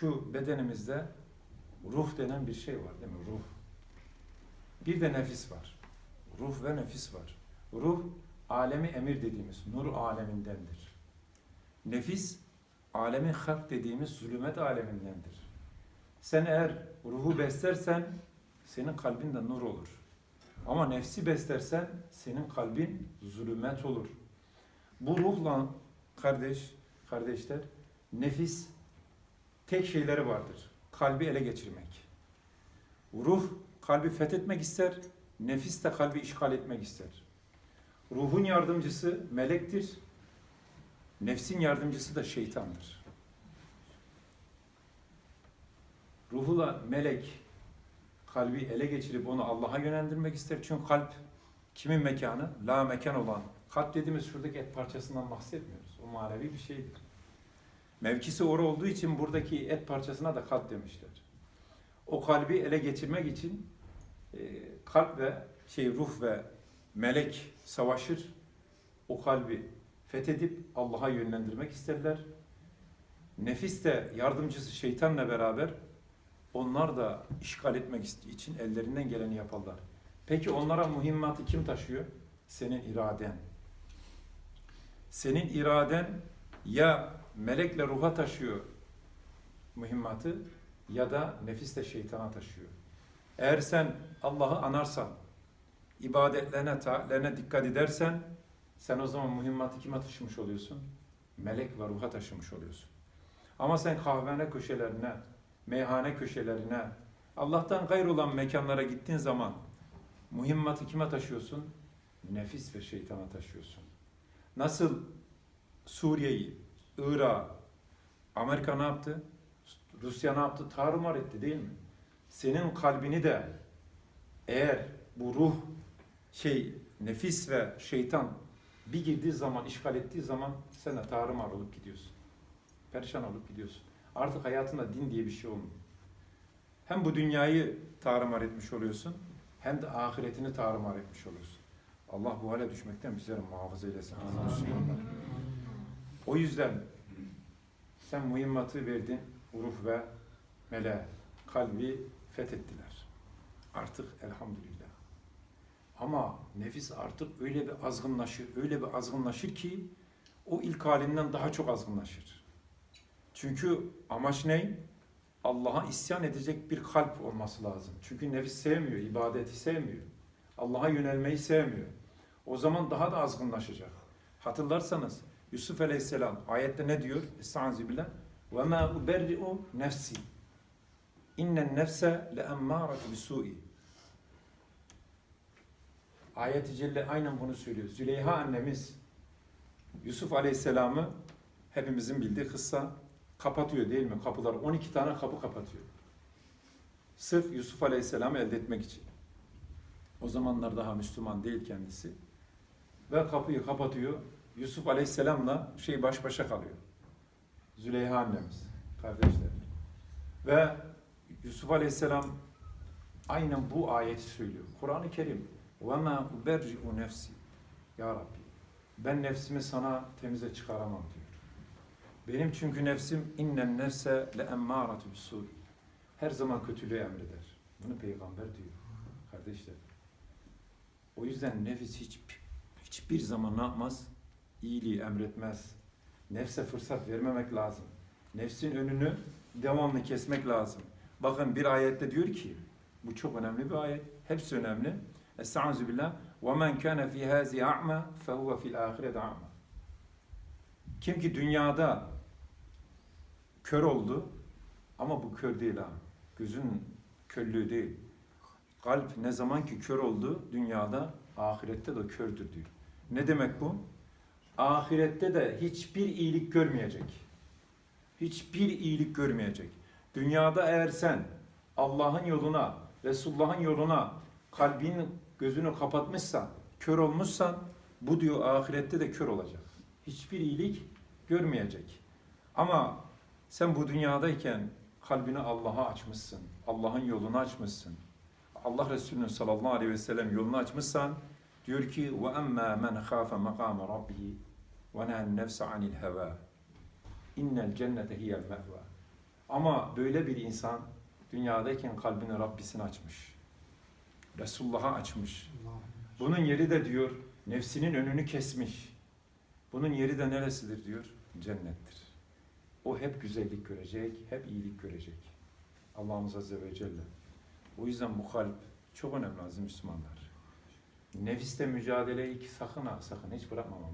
şu bedenimizde ruh denen bir şey var değil mi? Ruh. Bir de nefis var. Ruh ve nefis var. Ruh, alemi emir dediğimiz nur alemindendir. Nefis, alemi halk dediğimiz zulümet alemindendir. Sen eğer ruhu beslersen, senin kalbinde nur olur. Ama nefsi beslersen, senin kalbin zulümet olur. Bu ruhla kardeş, kardeşler, nefis tek şeyleri vardır. Kalbi ele geçirmek. Ruh kalbi fethetmek ister, nefis de kalbi işgal etmek ister. Ruhun yardımcısı melektir, nefsin yardımcısı da şeytandır. Ruhla melek kalbi ele geçirip onu Allah'a yönlendirmek ister. Çünkü kalp kimin mekanı? La mekan olan. Kalp dediğimiz şuradaki et parçasından bahsetmiyoruz. O manevi bir şeydir. Mevkisi orada olduğu için buradaki et parçasına da kalp demişler. O kalbi ele geçirmek için e, kalp ve şey ruh ve melek savaşır. O kalbi fethedip Allah'a yönlendirmek isterler. Nefis de yardımcısı şeytanla beraber onlar da işgal etmek için ellerinden geleni yaparlar. Peki onlara mühimmatı kim taşıyor? Senin iraden. Senin iraden ya melekle ruha taşıyor mühimmatı ya da nefisle şeytana taşıyor. Eğer sen Allah'ı anarsan, ibadetlerine, taatlerine dikkat edersen sen o zaman mühimmatı kime taşımış oluyorsun? Melek ve ruha taşımış oluyorsun. Ama sen kahvene köşelerine, meyhane köşelerine, Allah'tan gayr olan mekanlara gittiğin zaman mühimmatı kime taşıyorsun? Nefis ve şeytana taşıyorsun. Nasıl Suriye'yi, Irak'ı, Amerika ne yaptı? Rusya ne yaptı? Tarumar etti değil mi? Senin kalbini de eğer bu ruh, şey, nefis ve şeytan bir girdiği zaman, işgal ettiği zaman sen de tarumar olup gidiyorsun. Perişan olup gidiyorsun. Artık hayatında din diye bir şey olmuyor. Hem bu dünyayı tarumar etmiş oluyorsun, hem de ahiretini tarumar etmiş oluyorsun. Allah bu hale düşmekten bizleri muhafaza eylesin. Müslümanlar. O yüzden sen mühimmatı verdin, ruh ve mele, kalbi fethettiler. Artık elhamdülillah. Ama nefis artık öyle bir azgınlaşır, öyle bir azgınlaşır ki o ilk halinden daha çok azgınlaşır. Çünkü amaç ne? Allah'a isyan edecek bir kalp olması lazım. Çünkü nefis sevmiyor, ibadeti sevmiyor. Allah'a yönelmeyi sevmiyor. O zaman daha da azgınlaşacak. Hatırlarsanız Yusuf Aleyhisselam ayette ne diyor? Estaizu billah. Ve ma uberri'u nefsi. İnnen nefse le emmâretu bisu'i. Ayet-i Celle aynen bunu söylüyor. Züleyha annemiz Yusuf Aleyhisselam'ı hepimizin bildiği kıssa kapatıyor değil mi? Kapılar 12 tane kapı kapatıyor. Sırf Yusuf Aleyhisselam'ı elde etmek için. O zamanlar daha Müslüman değil kendisi. Ve kapıyı kapatıyor. Yusuf Aleyhisselam'la şey baş başa kalıyor. Züleyha annemiz, kardeşler. Ve Yusuf Aleyhisselam aynen bu ayeti söylüyor. Kur'an-ı Kerim وَمَا اُبَرْجِعُ nefsi Ya Rabbi ben nefsimi sana temize çıkaramam diyor. Benim çünkü nefsim innen nefse le emmâratu bisû. Her zaman kötülüğü emreder. Bunu peygamber diyor. Kardeşler. O yüzden nefis hiç hiçbir zaman ne yapmaz? İyiliği emretmez. Nefse fırsat vermemek lazım. Nefsin önünü devamlı kesmek lazım. Bakın bir ayette diyor ki, bu çok önemli bir ayet. Hepsi önemli. Estaizu billah. وَمَنْ كَانَ فِي هَذِي أَعْمَى فَهُوَ فِي الْآخِرَةِ أَعْمَى Kim ki dünyada kör oldu ama bu kör değil ha. Gözün körlüğü değil. Kalp ne zaman ki kör oldu dünyada ahirette de kördür diyor. Ne demek bu? Ahirette de hiçbir iyilik görmeyecek. Hiçbir iyilik görmeyecek. Dünyada eğer sen Allah'ın yoluna, Resulullah'ın yoluna kalbin gözünü kapatmışsan, kör olmuşsan bu diyor ahirette de kör olacak. Hiçbir iyilik görmeyecek. Ama sen bu dünyadayken kalbini Allah'a açmışsın. Allah'ın yolunu açmışsın. Allah Resulü'nün sallallahu aleyhi ve sellem yolunu açmışsan diyor ki ve emmâ men khâfe makâme rabbihi ve nehen nefse anil hevâ innel cennete hiyel mehvâ Ama böyle bir insan dünyadayken kalbini Rabbisine açmış. Resulullah'a açmış. Bunun yeri de diyor nefsinin önünü kesmiş. Bunun yeri de neresidir diyor? Cennettir. O hep güzellik görecek, hep iyilik görecek. Allah'ımız Azze ve Celle. O yüzden bu kalp çok önemli aziz Müslümanlar. Nefiste mücadeleyi sakın ha sakın hiç bırakmamam.